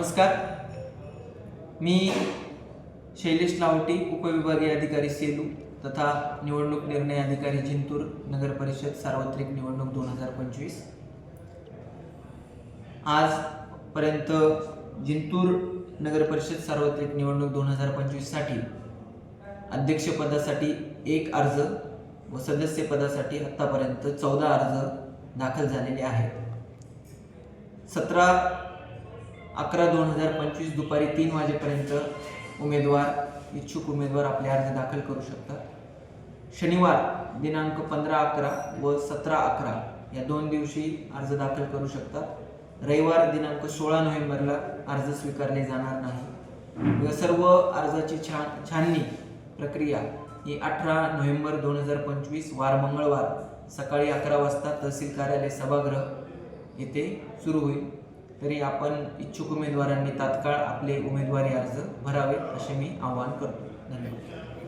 नमस्कार. मी शैलेश लावटी उपविभागीय अधिकारी सेलू तथा निवडणूक निर्णय अधिकारी जिंतूर नगर परिषद सार्वत्रिक निवडणूक दोन हजार पंचवीस. आजपर्यंत जिंतूर नगर परिषद सार्वत्रिक निवडणूक दोन हजार पंचवीससाठी अध्यक्षपदासाठी एक अर्ज व सदस्यपदासाठी आत्तापर्यंत चौदा अर्ज दाखल झालेले आहेत. सतरा अकरा दोन हजार पंचवीस दुपारी तीन वाजेपर्यंत उमेदवार इच्छुक उमेदवार आपले अर्ज दाखल करू शकतात. शनिवार दिनांक पंधरा अकरा व सतरा अकरा या दोन दिवशी अर्ज दाखल करू शकतात. रविवार दिनांक सोळा नोव्हेंबरला अर्ज स्वीकारले जाणार नाही. या सर्व अर्जाची छान छाननी प्रक्रिया ही अठरा नोव्हेंबर दोन हजार पंचवीस वार मंगळवार सकाळी अकरा वाजता तहसील कार्यालय सभागृह येथे सुरू होईल. तरी आपण इच्छुक उमेदवारांनी तात्काळ आपले उमेदवारी अर्ज भरावे असे मी आवाहन करतो. धन्यवाद.